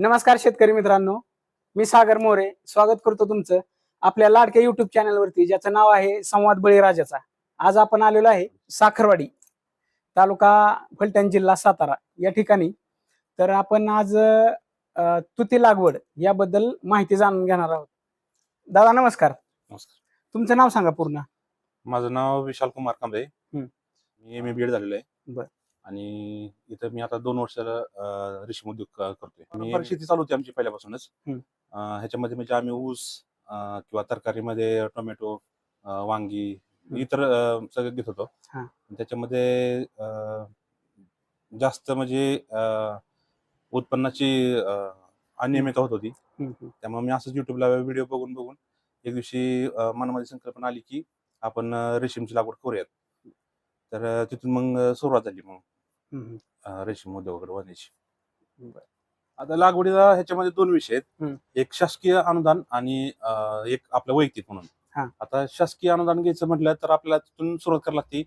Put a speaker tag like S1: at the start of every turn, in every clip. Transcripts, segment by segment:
S1: नमस्कार शेतकरी मित्रांनो. मी सागर मोरे. स्वागत करतो तुमचं आपल्या लाडक्या युट्यूब चॅनलवरती ज्याचं नाव आहे संवाद बळीराजाचा आज आपण आलेलो आहे साखरवाडी तालुका फलटण जिल्हा सातारा या ठिकाणी. तर आपण आज अं, तुती लागवड याबद्दल माहिती जाणून घेणार आहोत. दादा नमस्कार.
S2: नमस्कार.
S1: तुमचं नाव सांगा पूर्ण.
S2: माझं नाव विशाल कुमार कांबळे.
S1: हम्म.
S2: मी एम ए बी एड झालेलो आहे.
S1: बर.
S2: आणि इथं मी आता दोन वर्षाला रेशीम उद्योग करतोय.
S1: मी-
S2: शेती चालू होती आमची पहिल्यापासूनच. ह्याच्यामध्ये म्हणजे आम्ही ऊस किंवा तरकारीमध्ये टोमॅटो वांगी इतर सगळं घेत होतो. त्याच्यामध्ये जास्त म्हणजे उत्पन्नाची अनियमितता होत होती. त्यामुळे मी असंच युट्यूबला व्हिडिओ बघून बघून एक दिवशी मनामध्ये संकल्पना आली की आपण रेशीमची लागवड करूयात. तर तिथून मग सुरुवात झाली मग. रेशीम वळण्याची
S1: बरं.
S2: आता लागवडीला ह्याच्यामध्ये दोन विषय आहेत. एक शासकीय अनुदान आणि एक आपलं वैयक्तिक म्हणून. आता शासकीय अनुदान घ्यायचं म्हटलं तर आपल्याला तिथून सुरुवात करावी लागते.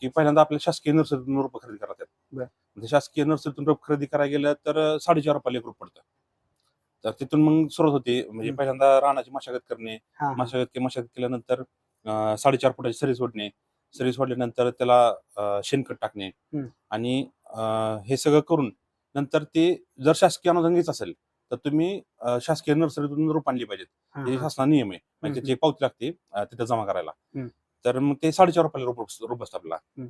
S2: की पहिल्यांदा आपल्या शासकीय नर्सरीतून रोपं खरेदी करायला. लागतात शासकीय नर्सरीतून रोप खरेदी करायला गेलं तर साडेचार रुपयाला एक रोप पडतं तर तिथून मग सुरुवात होते म्हणजे. पहिल्यांदा रानाची मशागत करणे. मशागत मशागत केल्यानंतर साडेचार फुटाची सरी सोडणे सरी सोडल्यानंतर त्याला शेणखत टाकणे. आणि हे सगळं करून नंतर ते जर शासकीय अनुदान घ्यायचं असेल तर तुम्ही शासकीय नर्सरीतून रोप आणली पाहिजेत
S1: हा.
S2: शासना नियम आहे म्हणजे त्याची एक पावती लागते तिथं जमा करायला. तर मग ते साडेचार रुपयाला रोप रोप आपल्याला
S1: हम्म.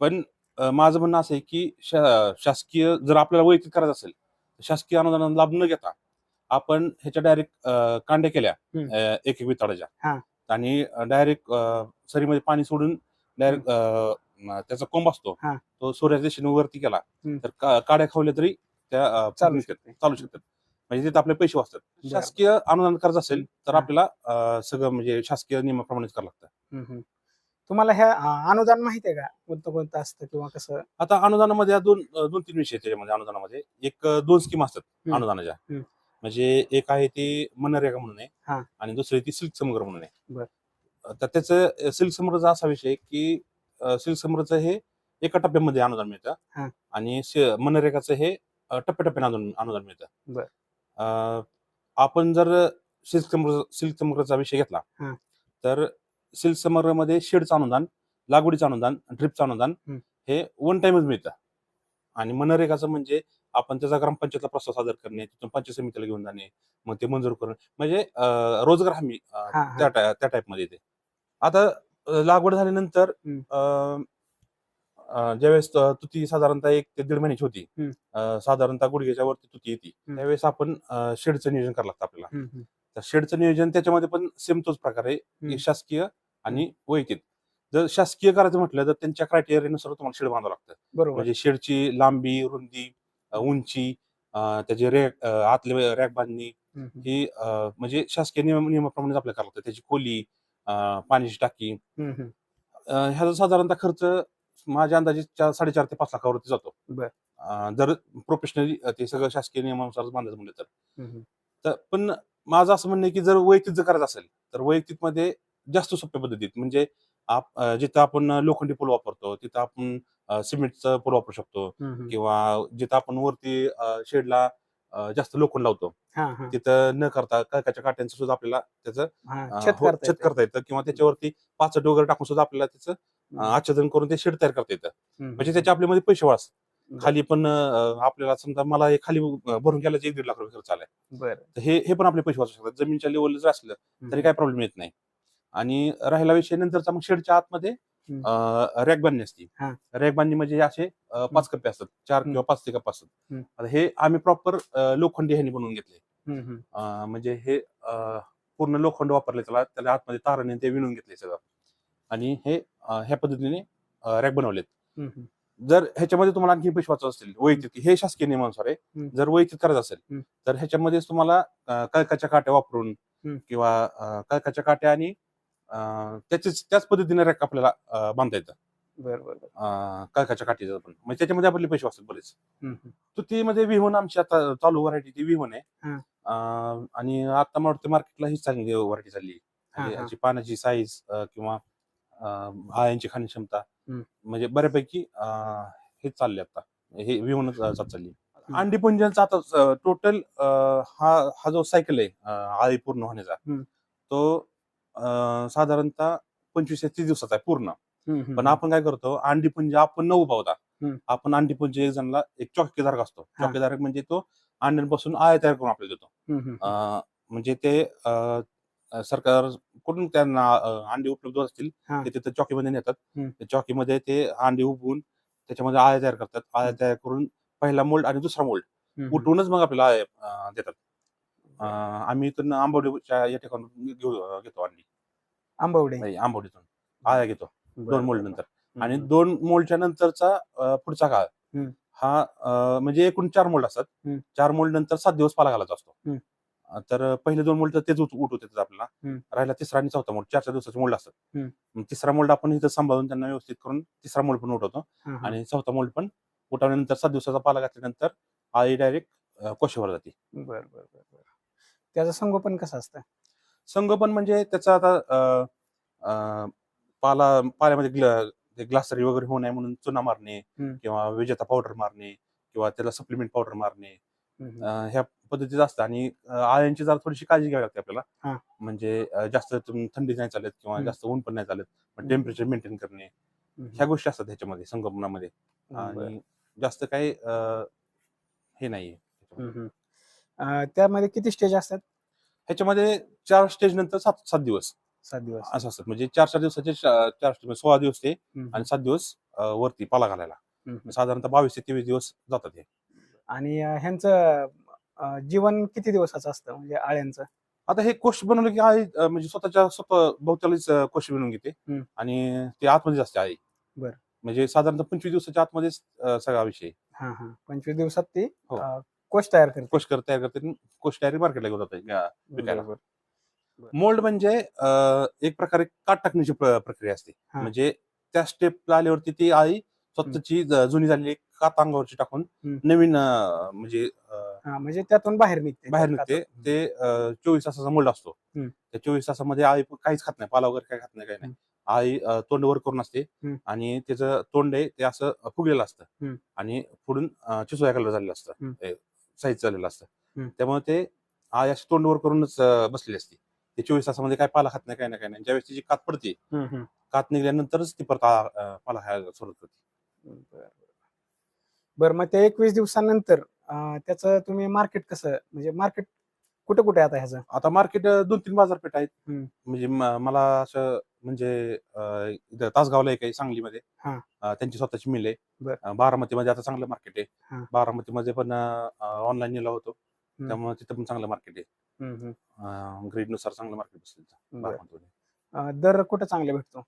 S2: पण माझं म्हणणं असं आहे की शासकीय जर आपल्याला वैयक्तिक करायचं असेल तर शासकीय अनुदानाचा लाभ न घेता आपण ह्याच्या डायरेक्ट कांड्या केल्या एक एक विताडाच्या
S1: हा.
S2: आणि डायरेक्ट सरीमध्ये पाणी सोडून डायरेक्ट त्याचा कोंब असतो
S1: हा.
S2: तो सूर्याच्या दिशेने वरती केला
S1: हम्म.
S2: तर का- काड्या खावल्या तरी त्या अं,
S1: चालू
S2: फुगू शकतात चालू शकतात म्हणजे तिथे आपले पैसे वाचतात
S1: बरं.
S2: शासकीय अनुदान करायचं असेल तर
S1: हा.
S2: आपल्याला अं, सगळं म्हणजे शासकीय नियमाप्रमाणेच करावं लागतं
S1: हम्म, हम्म. तुम्हाला ह्या अं, अनुदान माहिती आहे का कोणतं कोणतं असतं किंवा कसं
S2: आता अनुदानामध्ये या दोन दोन तीन विषय आहेत त्याच्यामध्ये अनुदानामध्ये एक अं, दोन स्कीम असतात
S1: हम्म.
S2: अनुदानाच्या
S1: हम्म.
S2: म्हणजे एक आहे ती मनरेगा म्हणून
S1: हा.
S2: आहे आणि दुसरी ती सिल्क समग्र म्हणून
S1: बर.
S2: आहे तर त्याचं सिल्क समग्रचा असा विषय की सिल्क समग्रचं हे एका टप्प्यामध्ये अनुदान
S1: हा.
S2: मिळतं आणि स- मनरेगाचं हे अं, टप्प्याटप्प्याने अनुदान अनुदान मिळतं
S1: बर.
S2: अं, आपण जर सिल्क समग्र सिल्क समग्रचा विषय घेतला
S1: हा.
S2: तर सिल्क समग्रमध्ये शेडचं अनुदान लागवडीचं अनुदान ड्रिपचं अनुदान
S1: हम्म.
S2: हे वन टाइमच मिळतं आणि मनरेगाचं म्हणजे आपण त्याचा ग्रामपंचायतला प्रस्ताव सादर करणे तिथून पंचायत समितीला घेऊन जाणे मग ते मंजूर करणं म्हणजे रोजगार हमी. त्या टाईपमध्ये येते आता लागवड झाल्यानंतर ज्यावेळेस तुती साधारणतः एक ते दीड महिन्याची होती. साधारणतः गुडघ्याच्या वरती तुती येते. त्यावेळेस आपण शेडचं नियोजन करावं लागतं आपल्याला. शेडचं नियोजन त्याच्यामध्ये पण सेम तोच प्रकार आहे. शासकीय आणि वैयक्तिक जर शासकीय करायचं म्हटलं तर त्यांच्या क्रायटेरियानुसार तुम्हाला शेड बांधावं लागतं.
S1: बरोबर.
S2: म्हणजे शेडची लांबी रुंदी उंची त्याची रॅक आतले रॅक बांधणी. ही म्हणजे शासकीय नियम नियमाप्रमाणे आपल्याला करावं लागतं. त्याची खोली पाण्याची टाकी. ह्याचा साधारणतः खर्च माझ्या अंदाजे चार साडेचार ते पाच लाखावरती जातो. जर प्रोफेशनली ते सगळं शासकीय नियमानुसार बांधायचं म्हणलं तर. पण माझं असं म्हणणं की जर वैयक्तिक जर करायचं असेल तर वैयक्तिकमध्ये जास्त सोप्या पद्धतीत म्हणजे आप जिथं आपण लोखंडी पूल वापरतो तिथं आपण सिमेंटचं पूल वापरू शकतो. किंवा जिथं आपण वरती शेडला जास्त लोखंड लावतो. तिथं न करता काकाच्या काट्यांचं सुद्धा आपल्याला त्याचं
S1: छत
S2: हो-
S1: करता येतं.
S2: किंवा त्याच्यावरती पाचट वगैरे टाकून सुद्धा आपल्याला त्याचं आच्छादन करून ते शेड तयार करता येतं. म्हणजे त्याच्या आपल्यामध्ये पैसे वाच. खाली पण आपल्याला समजा मला हे खाली भरून गेल्याचे एक दीड लाख रुपये खर्च आलाय हे पण आपले पैसे वाचू शकतात जमीनच्या लेवलला जर असलं. तरी काय प्रॉब्लेम येत नाही आणि राहिला विषय नंतरचा मग शेडच्या आतमध्ये. रॅक बांधणी असते
S1: हा.
S2: रॅक बांधणी म्हणजे असे पाच कप्पे असतात चार. किंवा पाच ते कप्पे असतात. आता हे आम्ही प्रॉपर लोखंडी ह्यानी बनवून घेतले म्हणजे हे पूर्ण लोखंड वापरले त्याला त्याला आतमध्ये ताराने ते विणून घेतले सगळं आणि हे ह्या पद्धतीने रॅक बनवलेत. जर ह्याच्यामध्ये तुम्हाला आणखी पैसे वाचत असतील वैयक्तिक हे शासकीय नियमानुसार आहे. जर वैयक्तिक करायचं असेल. तर ह्याच्यामध्येच तुम्हाला कळकाच्या काट्या वापरून. किंवा कळकाच्या काट्या आणि त्याच्याच त्याच पद्धतीने रॅक आपल्याला अ, बांधता येतं
S1: बरं बरं.
S2: अ, काठीचं पण म्हणजे त्याच्यामध्ये आपले पैसे वाचतात बरेच
S1: हम्म, हम्म.
S2: तुतीमध्ये विहून आमची आता चालू व्हरायटी ती विहून आहे
S1: हा.
S2: अं, आणि आता मला वाटतं मार्केटला ही चांगली व्हरायटी चालली
S1: हा,
S2: म्हणजे
S1: हा.
S2: याची पानाची साईज किंवा अं, आयांची खाणी क्षमता
S1: हम्म.
S2: म्हणजे बऱ्यापैकी अं, हेच चालले आता हे विहूनच चालली अंडी पुंजांचा आता टोटल हा हा जो सायकल आहे अं, आळी पूर्ण होण्याचा
S1: हम्म.
S2: तो साधारणतः पंचवीस ते तीस दिवसाचा आहे पूर्ण पण आपण काय करतो अंडी पुंज आपण न उभावता. आपण अंडी पुंज एक जणला एक चौकीधारक असतो. चौकीधारक म्हणजे तो अंड्यांपासून आळ्या तयार करून आपल्याला देतो म्हणजे ते सरकार कुठून त्यांना अंडी उपलब्ध असतील. ते तिथं चौकीमध्ये नेतात चौकीमध्ये ते अंडी उभवून त्याच्यामध्ये आळ्या तयार करतात
S1: हम्म.
S2: तयार करून पहिला मोल्ड आणि दुसरा मोल्ड. उठवूनच मग आपल्याला देतात आम्ही इथून आंबवडीच्या या ठिकाणी घेऊ घेतो अंडी
S1: आंबवडे.
S2: नाही, आंबवडीतून. आळ्या घेतो. दोन मोल्ड
S1: बरं,
S2: नंतर. आणि दोन मोल्डच्या नंतरचा पुढचा काळ. हा म्हणजे एकूण चार मोल्ड असतात. चार मोल्ड नंतर सात दिवस पाला घालायचा असतो. तर पहिले दोन मोल्ड तर तेच उठ उठवत येतात आपल्याला. राहिला तिसरा आणि चौथा मोल्ड चार चार दिवसाचे मोल्ड असतात. तिसरा मोल्ड आपण इथं सांभाळून त्यांना व्यवस्थित करून तिसरा मोल्ड पण उठवतो. आणि चौथा मोल्ड पण उठवल्यानंतर सात दिवसाचा पाला घातल्यानंतर आळी डायरेक्ट कोशावर जाते.
S1: बर बर. त्याचं संगोपन कसं असतं
S2: संगोपन म्हणजे त्याचा आता अं, पाला पाल्यामध्ये ग्ल- ते ग्लासरी वगैरे होऊ नये म्हणून चुना मारणे
S1: हम्म.
S2: किंवा विजेता पावडर मारणे किंवा त्याला सप्लिमेंट पावडर मारणे
S1: हम्म, हम्म.
S2: अं, ह्या पद्धतीचं असतं आणि अं, आळ्यांची जरा थोडीशी काळजी घ्यावी लागते
S1: हा.
S2: आपल्याला म्हणजे अं, जास्त तुम- थंडी नाही चालत किंवा
S1: हम्म.
S2: जास्त ऊन पण नाही चालत
S1: हम्म.
S2: टेम्परेचर मेंटेन करणे ह्या गोष्टी असतात ह्याच्यामध्ये संगोपनामध्ये
S1: बरं.
S2: आणि जास्त काही अं, हे नाहीये
S1: हम्म, हम्म. त्यामध्ये किती स्टेज असतात?
S2: ह्याच्यामध्ये चार स्टेज नंतर सात सात दिवस.
S1: सात दिवस.
S2: असं असतात म्हणजे चार चार दिवसाचे चा- चार स्टेज सोळा दिवस ते
S1: हम्म,
S2: आणि सात दिवस अं, वरती पाला घालायला. साधारणतः बावीस ते तेवीस दिवस जातात हे.
S1: आणि अं, ह्यांचं अं, जीवन किती दिवसाचं असतं? म्हणजे आळ्यांचं?
S2: आता हे कोश बनवलं की आई अं, म्हणजे स्वतःच्या स्वतः भोवतालीच अं, कोश बनवून घेते.
S1: हम्म.
S2: आणि ते आतमध्येच असते आई.
S1: बरं.
S2: म्हणजे साधारणतः पंचवीस दिवसाच्या आतमध्येच अं, सगळा विषय.
S1: हा हा. पंचवीस दिवसात ती
S2: हो.
S1: अं, कोश तयार करते
S2: कोश कर तयार करते कोश तयारी मार्केटला घेऊन जाते विकायला.
S1: बरोबर.
S2: मोल्ड म्हणजे अं, एक प्रकारे काट टाकण्याची प्र- प्रक्रिया असते
S1: हा.
S2: म्हणजे त्या स्टेपला आल्यावरती ती आई स्वतःची ज- जुनी झालेली कात अंगावरची टाकून
S1: हम्म.
S2: नवीन अं, म्हणजे अं,
S1: हा म्हणजे त्यातून बाहेर निघते
S2: बाहेर निघते ते अं, चोवीस तासाचा मोल्ड असतो
S1: हम्म.
S2: त्या चोवीस तासामध्ये आई काहीच खात नाही पाला वगैरे काही खात नाही काही नाही आई अं, तोंड वर करून असते
S1: हम्म.
S2: आणि त्याचं तोंड आहे ते असं फुगलेलं असतं
S1: हम्म.
S2: आणि पुढून चिसोया कलर झालेलं असतं
S1: हम्म.
S2: साईज झालेलं असतं. त्यामुळे ते अशी तोंड वर करूनच बसलेली असते. ते चोवीस तासामध्ये काय पाला खात नाही काही नाही काही नाही. ज्यावेळेस तिची कात पडते. कात निघाल्यानंतरच ती परत पाला खायला सुरुवात करते.
S1: बरं, मग त्या एकवीस दिवसानंतर त्याचं तुम्ही मार्केट कसं म्हणजे मार्केट कुठे कुठे आता ह्याचं?
S2: आता मार्केट दोन तीन बाजारपेठ आहेत. म्हणजे मला असं म्हणजे अं, इथं तासगावला एक आहे सांगलीमध्ये
S1: हा.
S2: अं, त्यांची स्वतःची मिल आहे
S1: बर.
S2: अं, बारामतीमध्ये आता चांगलं मार्केट
S1: हा.
S2: आहे बारामतीमध्ये पण ऑनलाईन निला होतो. त्यामुळे तिथं पण चांगलं मार्केट आहे
S1: हम्म, हम्म.
S2: ग्रेडनुसार चांगलं मार्केट बसलं तिथं
S1: बरं.
S2: बारामतीमध्ये
S1: अं, दर कुठं चांगले भेटतो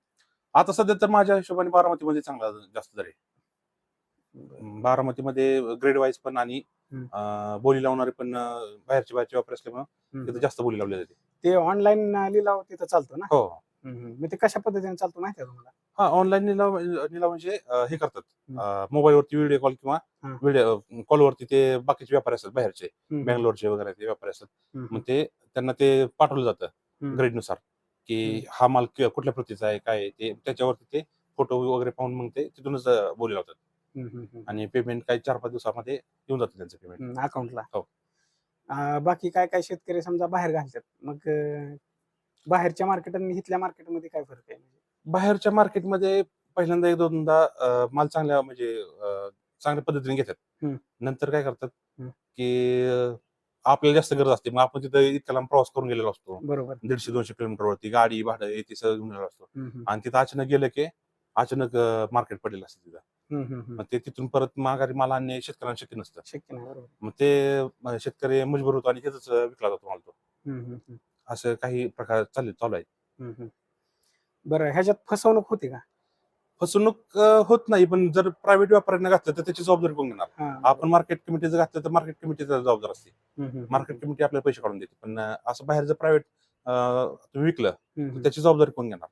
S2: आता सध्या तर माझ्या हिशोबाने बारामतीमध्ये चांगला जास्त दर आहे अं, बारामतीमध्ये ग्रेड वाईज पण आणि
S1: हम्म.
S2: अं, बोली लावणारे पण अं, बाहेरचे बाहेरचे वापर असल्यामुळे
S1: हम्म.
S2: तिथं जास्त बोली लावली जाते
S1: ते ऑनलाईन लिलाव तिथं चालतो ना
S2: हो.
S1: मग ते कशा पद्धतीने चालतो माहिती आहे तुम्हाला
S2: हा ऑनलाईन निलाव निलाव म्हणजे अं, हे करतात. मोबाईलवरती व्हिडिओ कॉल किंवा
S1: हा.
S2: व्हिडिओ कॉलवरती ते बाकीचे व्यापारी असतात बाहेरचे
S1: हम्म,
S2: बँगलोरचे वगैरे ते व्यापारी असतात
S1: हम्म,
S2: मग ते त्यांना ते पाठवलं जातं
S1: हम्म.
S2: ग्रेडनुसार की. हा माल कि- कुठल्या प्रतीचा आहे काय आहे ते त्याच्यावरती ते फोटो वगैरे पाहून मग ते तिथूनच अं, बोली लावतात
S1: हम्म, हम्म, हम्म.
S2: आणि पेमेंट काही चार पाच दिवसामध्ये येऊन जातं त्यांचं पेमेंट
S1: अकाउंटला
S2: हो.
S1: बाकी काय काय शेतकरी समजा बाहेर घालतात मग अं, बाहेरच्या मार्केट आणि इथल्या मार्केटमध्ये काय फरक आहे?
S2: बाहेरच्या मार्केटमध्ये पहिल्यांदा एक दोनदा अं, माल चांगल्या म्हणजे अं, चांगल्या पद्धतीने घेतात.
S1: हम्म.
S2: नंतर काय करतात
S1: हम्म.
S2: की अं, आपल्याला जास्त गरज असते. मग आपण तिथं इतक्या लांब प्रवास करून गेलेलो असतो.
S1: बरोबर.
S2: दीडशे दोनशे किलोमीटरवरती गाडी भाडं हे ते सगळं घेऊन गेलेलो असतो.
S1: हम्म, हम्म,
S2: आणि तिथं अचानक गेलं की अचानक मार्केट पडलेलं असतं तिथं.
S1: हम्म, हम्म, हम्म.
S2: मग ते तिथून परत माघारी माल आणणे शेतकऱ्यांना शक्य नसतं.
S1: शक्य नाही बरोबर.
S2: मग ते अं, शेतकरी मजबूर होतो आणि तिथंच अं, विकला जातो माल तो.
S1: हम्म, हम्म, हम्म,
S2: असं काही प्रकार चालू चालू आहे
S1: हम्म, हम्म. बरं ह्याच्यात फसवणूक होते का?
S2: फसवणूक अं, होत नाही पण जर प्रायव्हेट व्यापाऱ्यांना घातलं तर त्याची जबाबदारी कोण घेणार?
S1: हा,
S2: आपण मार्केट कमिटीचं घातलं तर मार्केट कमिटीचा जबाबदार असते.
S1: हम्म, हम्म,
S2: मार्केट कमिटी आपल्याला पैसे काढून देते पण अं, असं बाहेर जर प्रायव्हेट विकलं
S1: हम्म, हम्म.
S2: त्याची जबाबदारी कोण घेणार?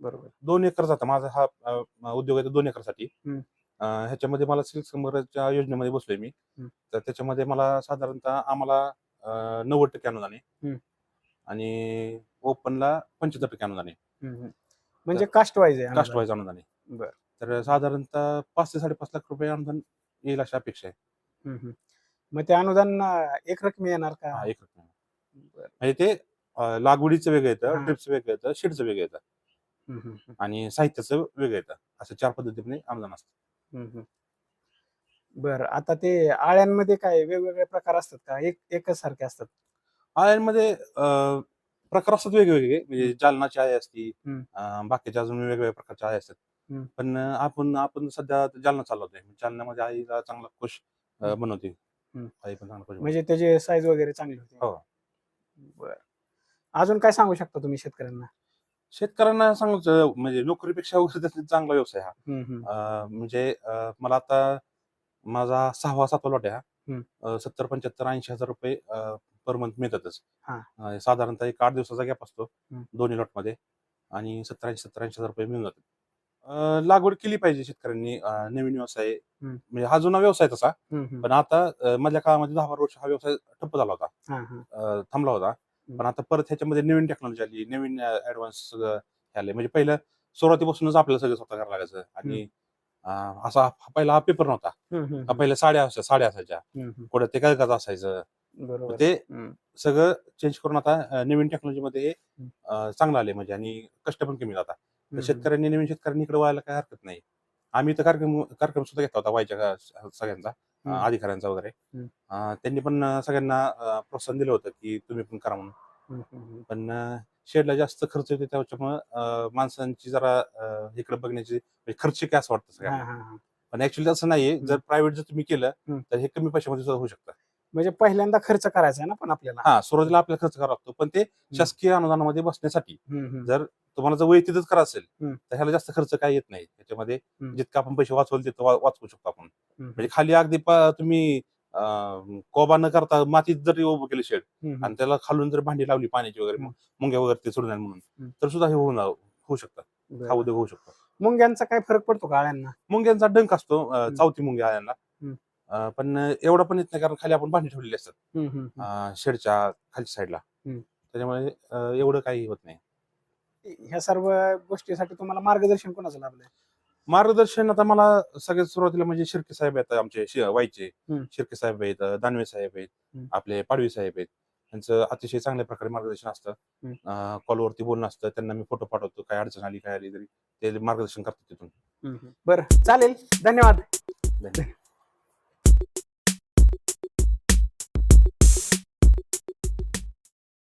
S1: बरोबर.
S2: दोन एकर जातं माझा हा अं, उद्योग आहे तो दोन एकरसाठी.
S1: हम्म.
S2: अं, ह्याच्यामध्ये मला सिल्क संबरच्या योजनेमध्ये बसलोय मी.
S1: हम्म.
S2: तर त्याच्यामध्ये मला साधारणतः आम्हाला अं, नव्वद टक्के अनुदान आहे. आणि ओपनला पंच्याहत्तर टक्के अनुदान आहे
S1: हम्म. म्हणजे कास्ट वाईज आहे
S2: कास्ट. वाईज अनुदान आहे
S1: बरं.
S2: तर साधारणतः पाच ते साडेपाच लाख रुपये अनुदान येईल अशी अपेक्षा आहे
S1: हम्म, हम्म. मग ते अनुदान अं, एक रकमी येणार का
S2: हा, एक रकमी.
S1: बरं.
S2: म्हणजे ते अं, लागवडीचं वेगळं येतं. ट्रिप्स वेगळं येतं शेडचं वेगळं येतं
S1: हम्म, हम्म, हम्म.
S2: आणि साहित्याचं वेगळं येतं असं चार पद्धतीने अनुदान असतं
S1: हम्म, हम्म. बरं आता ते आळ्यांमध्ये काय वेगवेगळे प्रकार असतात का एक एकच सारखे असतात
S2: आळ्यांमध्ये प्रकार असतात वेगवेगळे म्हणजे जालनाची आळी असती
S1: हम्म.
S2: अं, बाकीच्या अजून वेगवेगळ्या प्रकारच्या आळी असतात
S1: हम्म.
S2: पण अं, आपण आपण सध्या जालना चालवतोय जालन्यामध्ये आईला चांगला खुश. बनवते
S1: हम्म.
S2: आई पण चांगला खुश
S1: म्हणजे त्याचे साईज वगैरे चांगले होते
S2: हो.
S1: बर अजून काय सांगू शकता तुम्ही शेतकऱ्यांना
S2: शेतकऱ्यांना सांगायचं म्हणजे नोकरीपेक्षा वगैरे त्याचा चांगला व्यवसाय हा
S1: हम्म, हम्म.
S2: अं, म्हणजे अं, मला आता माझा सहावा सातवा लॉट आहे
S1: हम्म.
S2: हा सत्तर पंच्याहत्तर ऐंशी हजार रुपये पर मंथ मिळतातच.
S1: हा.
S2: अं, साधारणतः एक आठ दिवसाचा गॅप असतो
S1: हम्म.
S2: दोन्ही लॉटमध्ये आणि सत्तर ऐंशी सत्तर ऐंशी हजार रुपये मिळून जातात. अं, लागवड केली पाहिजे शेतकऱ्यांनी. अं, नवीन व्यवसाय. म्हणजे हा जुना व्यवसाय तसा.
S1: हम्म, हम्म.
S2: पण आता अं, मधल्या काळामध्ये दहा बारा वर्ष हा व्यवसाय ठप्प झाला होता.
S1: हा, हा.
S2: अं, थांबला होता. पण आता परत ह्याच्यामध्ये नवीन टेक्नॉलॉजी आली नवीन ऍडव्हान्स आले म्हणजे पहिलं सुरुवातीपासूनच आपल्याला सगळं स्वतः करायला लागायचं. आणि अं, असा हा पहिला हा पेपर नव्हता.
S1: हम्म, हम्म,
S2: हा. पहिल्या साड्या असायच्या साड्या असायच्या.
S1: हम्म, हम्म.
S2: पुढे ते कागद असायचं.
S1: बरोबर.
S2: ते. सगळं चेंज करून आता नवीन टेक्नॉलॉजीमध्ये चांगलं आले म्हणजे आणि कष्ट पण कमी जाता तर
S1: हम्म,
S2: शेतकऱ्यांनी नवीन शेतकऱ्यांनी इकडे व्हायला काय हरकत नाही. आम्ही तर कार्यक्रम कार्यक्रम सुद्धा घेतला होता व्हायच्या सगळ्यांचा. अधिकाऱ्यांचा वगैरे. त्यांनी पण सगळ्यांना प्रोत्साहन दिलं होतं की तुम्ही पण करा म्हणून. पण शेडला जास्त खर्च येतो त्याच्यामुळं माणसांची जरा इकडे बघण्याची म्हणजे खर्च काय असं वाटतं सगळ्यांना.
S1: हा.
S2: पण ऍक्च्युली असं नाहीये. जर प्रायव्हेट जर तुम्ही केलं. तर हे कमी पैशामध्ये सुद्धा होऊ शकतं.
S1: म्हणजे पहिल्यांदा खर्च करायचा आहे ना पण आपल्याला
S2: हा सुरुवातीला आपल्याला खर्च करावा लागतो पण ते शासकीय अनुदानामध्ये बसण्यासाठी
S1: हम्म.
S2: जर तुम्हाला जर वैयक्तिकच करायचं असेल
S1: हम्म.
S2: तर ह्याला जास्त खर्च काय येत नाही त्याच्यामध्ये
S1: हम्म.
S2: जितकं आपण पैसे वाचवले तिथं वा- वाचवू शकतो आपण
S1: हम्म,
S2: म्हणजे खाली अगदी पा- तुम्ही अं, कोबा न करता मातीत जरी उभं केलं शेड
S1: हम्म,
S2: आणि त्याला खालून जर भांडी लावली पाण्याची वगैरे
S1: हम्म.
S2: मुंग्या वगैरे ते सोडणार म्हणून
S1: हम्म.
S2: तर सुद्धा हे होऊन होऊ शकतं
S1: बरं.
S2: हा उद्योग होऊ शकतो
S1: मुंग्यांचा काय फरक पडतो का आळ्यांना
S2: मुंग्यांचा डंक असतो अं,
S1: हम्म.
S2: चावती मुंग्या
S1: हम्म.
S2: अं, पण एवढा पण येत नाही कारण खाली आपण भांडी ठेवलेली असतात.
S1: हम्म, हम्म, हम्म.
S2: अं, शेडच्या खालच्या साईडला.
S1: हम्म.
S2: त्याच्यामुळे अं, एवढं काही होत नाही.
S1: ह्या सर्व गोष्टीसाठी तुम्हाला मार्गदर्शन कोणाचं लाभलंय?
S2: मार्गदर्शन आता मला सगळ्यात सुरुवातीला म्हणजे शिर्के साहेब आहेत आमचे शि- वाईचे.
S1: हम्म.
S2: शिर्के साहेब आहेत दानवे साहेब आहेत
S1: हम्म.
S2: आपले पाडवी साहेब आहेत. त्यांचं अतिशय चांगल्या प्रकारे मार्गदर्शन असतं.
S1: हम्म.
S2: अं, कॉलवरती बोलणं असतं त्यांना मी फोटो पाठवतो काय अडचण आली काय आली तरी ते मार्गदर्शन करतात तिथून.
S1: बरं चालेल. धन्यवाद.
S2: धन्यवाद.